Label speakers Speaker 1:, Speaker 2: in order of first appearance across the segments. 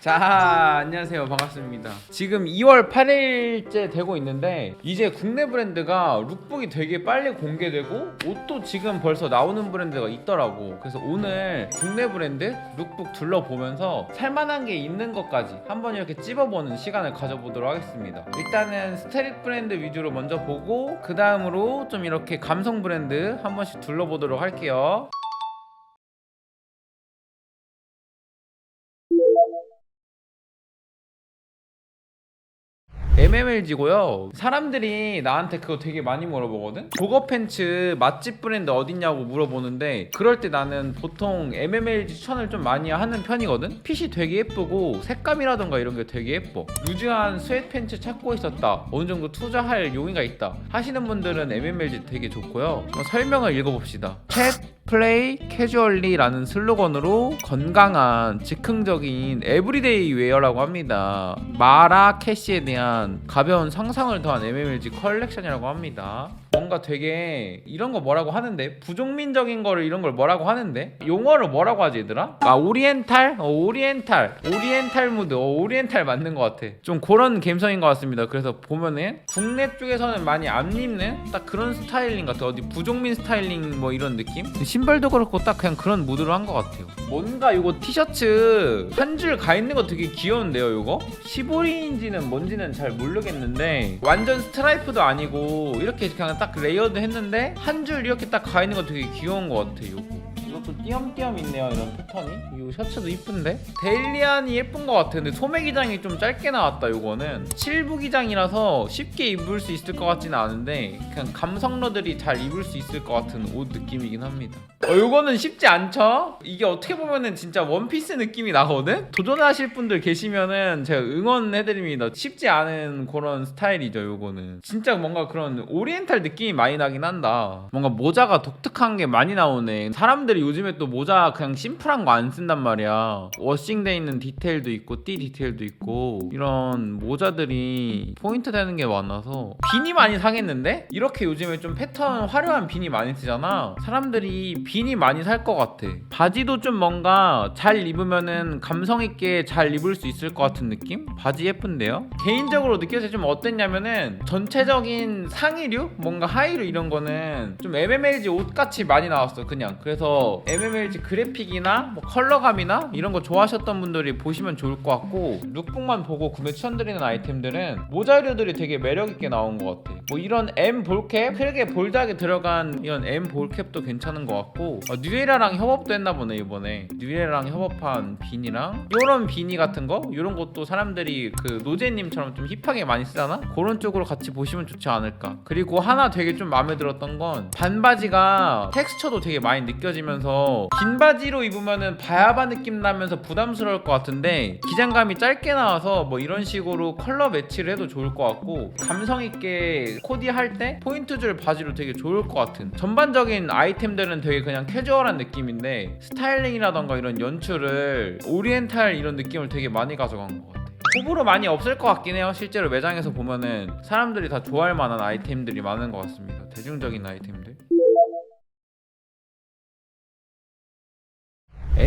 Speaker 1: 자 안녕하세요. 반갑습니다. 지금 2월 8일째 되고 있는데 이제 국내 브랜드가 룩북이 되게 빨리 공개되고 옷도 지금 벌써 나오는 브랜드가 있더라고. 그래서 오늘 국내 브랜드 룩북 둘러보면서 살만한 게 있는 것까지 한번 이렇게 찝어보는 시간을 가져보도록 하겠습니다. 일단은 스트릿 브랜드 위주로 먼저 보고 그 다음으로 좀 이렇게 감성 브랜드 한 번씩 둘러보도록 할게요 MMLG고요. 사람들이 나한테 그거 되게 많이 물어보거든. 조거 팬츠 맛집 브랜드 어딨냐고 물어보는데 그럴 때 나는 보통 MMLG 추천을 좀 많이 하는 편이거든. 핏이 되게 예쁘고 색감이라던가 이런 게 되게 예뻐. 루즈한 스웨트 팬츠 찾고 있었다. 어느 정도 투자할 용의가 있다. 하시는 분들은 MMLG 되게 좋고요. 뭐 설명을 읽어봅시다. 캣 플레이 캐주얼리라는 슬로건으로 건강한 즉흥적인 에브리데이 웨어라고 합니다. 마라 캐시에 대한 가벼운 상상을 더한 MMLG 컬렉션이라고 합니다. 뭔가 되게 이런 거 뭐라고 하는데 부족민적인 거를 이런 걸 뭐라고 하는데 용어를 뭐라고 하지 얘들아? 아 오리엔탈? 어, 오리엔탈 오리엔탈 무드 어, 오리엔탈 맞는 것 같아 좀 그런 감성인 것 같습니다 그래서 보면은 국내 쪽에서는 많이 안 입는 딱 그런 스타일링 같아 어디 부족민 스타일링 뭐 이런 느낌? 신발도 그렇고 딱 그냥 그런 무드로 한 것 같아요 뭔가 이거 티셔츠 한 줄 가 있는 거 되게 귀여운데요 이거? 15인인지는 뭔지는 잘 모르겠는데 완전 스트라이프도 아니고 이렇게 그냥 딱 레이어드 했는데 한 줄 이렇게 딱 가 있는 거 되게 귀여운 것 같아 이거 이것도 띄엄띄엄 있네요 이런 패턴이. 이 셔츠도 이쁜데? 데일리안이 예쁜 것 같아 근데 소매 기장이 좀 짧게 나왔다 요거는. 7부 기장이라서 쉽게 입을 수 있을 것 같지는 않은데 그냥 감성러들이 잘 입을 수 있을 것 같은 옷 느낌이긴 합니다 어 요거는 쉽지 않죠? 이게 어떻게 보면은 진짜 원피스 느낌이 나거든? 도전하실 분들 계시면은 제가 응원해드립니다. 쉽지 않은 그런 스타일이죠 요거는. 진짜 뭔가 그런 오리엔탈 느낌이 많이 나긴 한다. 뭔가 모자가 독특한 게 많이 나오네. 사람들이 요즘에 또 모자 그냥 심플한 거 안 쓴단 말이야. 워싱돼 있는 디테일도 있고 띠 디테일도 있고 이런 모자들이 포인트 되는 게 많아서 비니 많이 상했는데? 이렇게 요즘에 좀 패턴 화려한 비니 많이 쓰잖아. 사람들이 비니 많이 살 것 같아. 바지도 좀 뭔가 잘 입으면은 감성 있게 잘 입을 수 있을 것 같은 느낌? 바지 예쁜데요? 개인적으로 느껴서 좀 어땠냐면은 전체적인 상의류? 뭔가 하의류 이런 거는 좀 MMLG 옷 같이 많이 나왔어 그냥. 그래서 MMLG 그래픽이나 뭐 컬러감이나 이런 거 좋아하셨던 분들이 보시면 좋을 것 같고 룩북만 보고 구매 추천드리는 아이템들은 모자류들이 되게 매력 있게 나온 것 같아. 뭐 이런 M 볼캡? 크게 볼드하게 들어간 이런 M 볼캡도 괜찮은 것 같고 어, 뉴에라랑 협업도 했나 보네 이번에. 뉴에라랑 협업한 비니랑? 요런 비니 같은 거? 요런 것도 사람들이 그 노제님처럼 좀 힙하게 많이 쓰잖아? 그런 쪽으로 같이 보시면 좋지 않을까. 그리고 하나 되게 좀 마음에 들었던 건 반바지가 텍스처도 되게 많이 느껴지면서 긴 바지로 입으면은 바야바 느낌 나면서 부담스러울 것 같은데 기장감이 짧게 나와서 뭐 이런 식으로 컬러 매치를 해도 좋을 것 같고 감성 있게 코디할 때 포인트 줄 바지로 되게 좋을 것 같은 전반적인 아이템들은 되게 그냥 캐주얼한 느낌인데 스타일링이라던가 이런 연출을 오리엔탈 이런 느낌을 되게 많이 가져간 것 같아. 호불호 많이 없을 것 같긴 해요. 실제로 매장에서 보면은 사람들이 다 좋아할 만한 아이템들이 많은 것 같습니다. 대중적인 아이템들.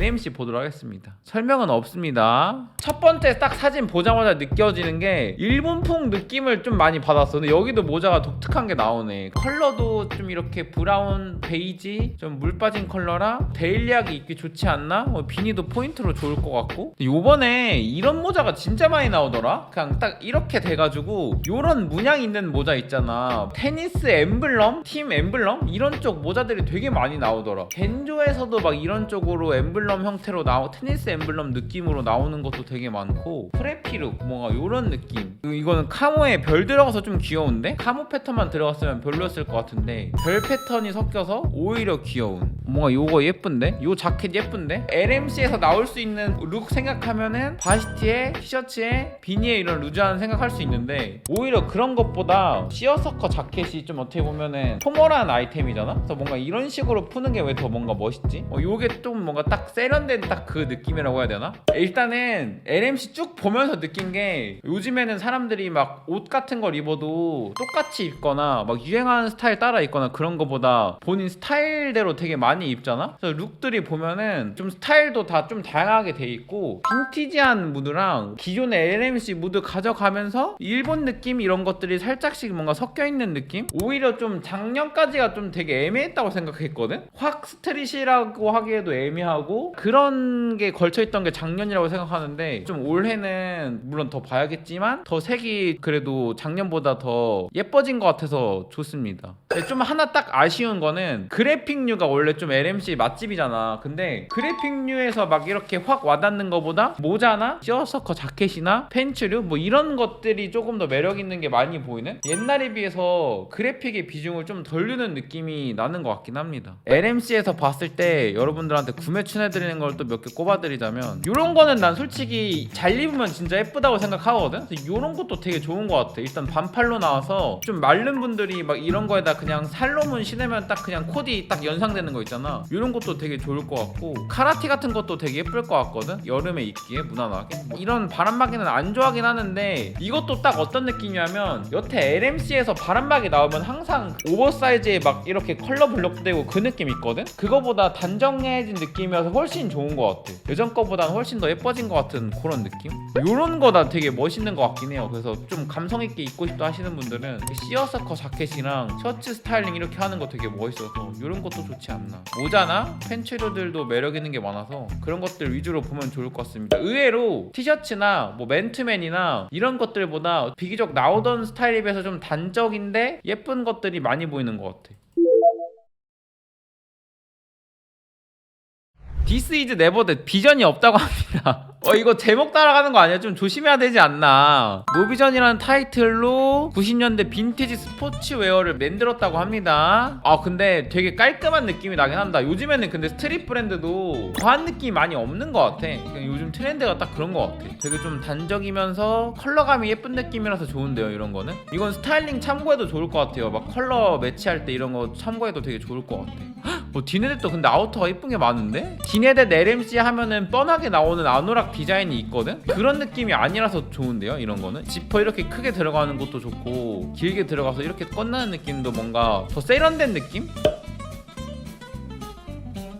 Speaker 1: NMC 보도록 하겠습니다. 설명은 없습니다. 첫 번째 딱 사진 보자마자 느껴지는 게 일본풍 느낌을 좀 많이 받았어. 근데 여기도 모자가 독특한 게 나오네. 컬러도 좀 이렇게 브라운, 베이지, 좀 물 빠진 컬러라 데일리하게 입기 좋지 않나? 뭐 비니도 포인트로 좋을 것 같고. 요번에 이런 모자가 진짜 많이 나오더라. 그냥 딱 이렇게 돼가지고 요런 문양 있는 모자 있잖아. 테니스 엠블럼, 팀 엠블럼 이런 쪽 모자들이 되게 많이 나오더라. 겐조에서도 막 이런 쪽으로 엠블럼 형태로 나오 테니스 엠블럼 느낌으로 나오는 것도 되게 많고 프레피룩 뭔가 요런 느낌. 그리고 이거는 카모에 별 들어가서 좀 귀여운데 카모 패턴만 들어갔으면 별로였을 것 같은데 별 패턴이 섞여서 오히려 귀여운. 뭔가 요거 예쁜데? 요 자켓 예쁜데? LMC에서 나올 수 있는 룩 생각하면은 바시티에 티셔츠에 비니에 이런 루즈한 생각할 수 있는데 오히려 그런 것보다 시어서커 자켓이 좀 어떻게 보면은 포멀한 아이템이잖아? 그래서 뭔가 이런 식으로 푸는 게 왜 더 뭔가 멋있지? 어, 요게 좀 뭔가 딱 세련된 딱 그 느낌이라고 해야 되나? 일단은 LMC 쭉 보면서 느낀 게 요즘에는 사람들이 막 옷 같은 걸 입어도 똑같이 입거나 막 유행하는 스타일 따라 입거나 그런 거보다 본인 스타일대로 되게 많이 입잖아? 그래서 룩들이 보면은 좀 스타일도 다 좀 다양하게 돼 있고 빈티지한 무드랑 기존의 LMC 무드 가져가면서 일본 느낌 이런 것들이 살짝씩 뭔가 섞여 있는 느낌? 오히려 좀 작년까지가 좀 되게 애매했다고 생각했거든? 확 스트릿이라고 하기에도 애매하고 그런 게 걸쳐 있던 게 작년이라고 생각하는데 좀 올해는 물론 더 봐야겠지만 더 색이 그래도 작년보다 더 예뻐진 것 같아서 좋습니다. 좀 하나 딱 아쉬운 거는 그래픽류가 원래 좀 LMC 맛집이잖아. 근데 그래픽류에서 막 이렇게 확 와닿는 거보다 모자나 시어서커 자켓이나 팬츠류 뭐 이런 것들이 조금 더 매력 있는 게 많이 보이는 옛날에 비해서 그래픽의 비중을 좀 덜 주는 느낌이 나는 것 같긴 합니다. LMC에서 봤을 때 여러분들한테 구매 추천해드 리는 걸 또 몇 개 꼽아드리자면 이런 거는 난 솔직히 잘 입으면 진짜 예쁘다고 생각하거든. 이런 것도 되게 좋은 것 같아. 일단 반팔로 나와서 좀 마른 분들이 막 이런 거에다 그냥 살로문 신으면 딱 그냥 코디 딱 연상되는 거 있잖아. 이런 것도 되게 좋을 것 같고 카라티 같은 것도 되게 예쁠 것 같거든. 여름에 입기에 무난하게. 뭐 이런 바람막이는 안 좋아하긴 하는데 이것도 딱 어떤 느낌이냐면 여태 LMC에서 바람막이 나오면 항상 오버사이즈에 막 이렇게 컬러 블록되고 그 느낌 있거든. 그거보다 단정해진 느낌이어서 훨씬 좋은 것 같아. 예전 거보다는 훨씬 더 예뻐진 것 같은 그런 느낌? 이런 거나 되게 멋있는 것 같긴 해요. 그래서 좀 감성 있게 입고 싶다 하시는 분들은 시어서커 자켓이랑 셔츠 스타일링 이렇게 하는 거 되게 멋있어서 이런 것도 좋지 않나. 모자나 팬츠류들도 매력 있는 게 많아서 그런 것들 위주로 보면 좋을 것 같습니다. 의외로 티셔츠나 뭐 맨투맨이나 이런 것들보다 비교적 나오던 스타일에 비해서 좀 단적인데 예쁜 것들이 많이 보이는 것 같아. 디스 이즈 네버드 비전이 없다고 합니다. 어 이거 제목 따라가는 거 아니야? 좀 조심해야 되지 않나? 노비전이라는 타이틀로 90년대 빈티지 스포츠웨어를 만들었다고 합니다. 아 근데 되게 깔끔한 느낌이 나긴 한다. 요즘에는 근데 스트릿 브랜드도 과한 느낌이 많이 없는 것 같아. 요즘 트렌드가 딱 그런 것 같아. 되게 좀 단적이면서 컬러감이 예쁜 느낌이라서 좋은데요. 이런 거는 이건 스타일링 참고해도 좋을 것 같아요. 막 컬러 매치할 때 이런 거 참고해도 되게 좋을 것 같아. 뭐 디네댓도 근데 아우터가 예쁜 게 많은데? 디네댓 LMC 하면은 뻔하게 나오는 아노락 디자인이 있거든? 그런 느낌이 아니라서 좋은데요 이런 거는? 지퍼 이렇게 크게 들어가는 것도 좋고 길게 들어가서 이렇게 뻗나는 느낌도 뭔가 더 세련된 느낌?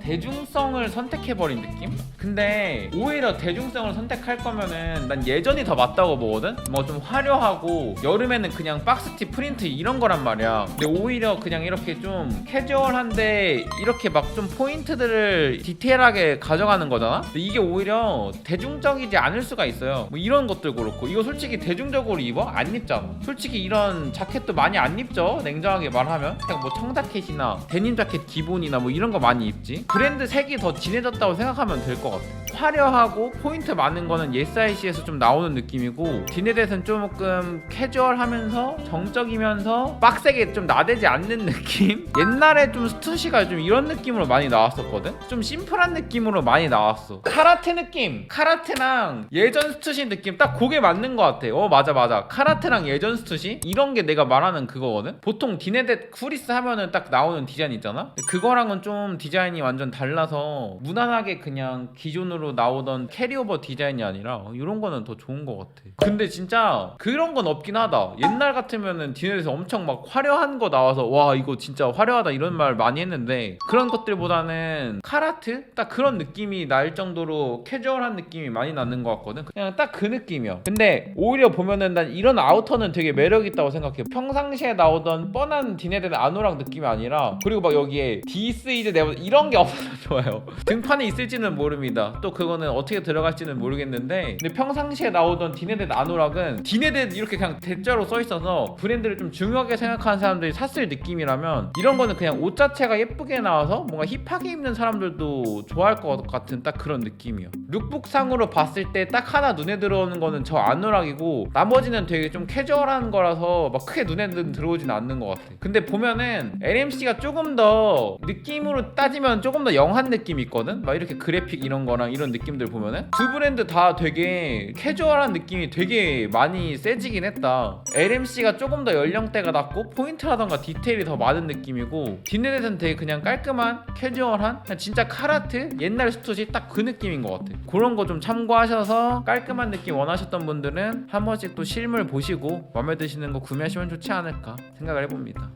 Speaker 1: 대중성을 선택해버린 느낌? 근데 오히려 대중성을 선택할 거면은 난 예전이 더 맞다고 보거든? 뭐 좀 화려하고 여름에는 그냥 박스티 프린트 이런 거란 말이야 근데 오히려 그냥 이렇게 좀 캐주얼한데 이렇게 막 좀 포인트들을 디테일하게 가져가는 거잖아? 근데 이게 오히려 대중적이지 않을 수가 있어요 뭐 이런 것들 그렇고 이거 솔직히 대중적으로 입어? 안 입잖아 솔직히 이런 자켓도 많이 안 입죠? 냉정하게 말하면 그냥 뭐 청자켓이나 데님 자켓 기본이나 뭐 이런 거 많이 입지 브랜드 색이 더 진해졌다고 생각하면 될 것 같아. Paul. 화려하고 포인트 많은 거는 예스아이시에서 좀 나오는 느낌이고 디네댓은 조금 캐주얼하면서 정적이면서 빡세게 좀 나대지 않는 느낌? 옛날에 좀 스투시가 좀 이런 느낌으로 많이 나왔었거든? 좀 심플한 느낌으로 많이 나왔어. 카라테 느낌! 카라테랑 예전 스투시 느낌 딱 그게 맞는 것 같아. 어 맞아 맞아. 카라테랑 예전 스투시? 이런 게 내가 말하는 그거거든? 보통 디네댓 쿠리스 하면은 딱 나오는 디자인 있잖아? 그거랑은 좀 디자인이 완전 달라서 무난하게 그냥 기존으로 나오던 캐리오버 디자인이 아니라 이런 거는 더 좋은 것 같아. 근데 진짜 그런 건 없긴 하다. 옛날 같으면은 디넷에서 엄청 막 화려한 거 나와서 와 이거 진짜 화려하다 이런 말 많이 했는데 그런 것들보다는 카라트 딱 그런 느낌이 날 정도로 캐주얼한 느낌이 많이 나는 것 같거든. 그냥 딱 그 느낌이야. 근데 오히려 보면은 난 이런 아우터는 되게 매력 있다고 생각해. 평상시에 나오던 뻔한 디네덴 아노랑 느낌이 아니라 그리고 막 여기에 디스 이즈 네버 이런 게 없어서 좋아요. 등판에 있을지는 모릅니다. 또 그거는 어떻게 들어갈지는 모르겠는데 근데 평상시에 나오던 디네덴 아노락은 디네덴 이렇게 그냥 대자로 써 있어서 브랜드를 좀 중요하게 생각하는 사람들이 샀을 느낌이라면 이런 거는 그냥 옷 자체가 예쁘게 나와서 뭔가 힙하게 입는 사람들도 좋아할 것 같은 딱 그런 느낌이요. 룩북상으로 봤을 때 딱 하나 눈에 들어오는 거는 저 아노락이고 나머지는 되게 좀 캐주얼한 거라서 막 크게 눈에 들어오진 않는 것 같아. 근데 보면은 LMC가 조금 더 느낌으로 따지면 조금 더 영한 느낌이 있거든. 막 이렇게 그래픽 이런 거랑 이런 이런 느낌들 보면은 두 브랜드 다 되게 캐주얼한 느낌이 되게 많이 세지긴 했다. LMC가 조금 더 연령대가 낮고 포인트라던가 디테일이 더 많은 느낌이고 딘넨에서는 되게 그냥 깔끔한 캐주얼한 그냥 진짜 카라트 옛날 스투지 딱그 느낌인 것 같아. 그런 거 좀 참고하셔서 깔끔한 느낌 원하셨던 분들은 한 번씩 또 실물 보시고 마음에 드시는 거 구매하시면 좋지 않을까 생각을 해봅니다.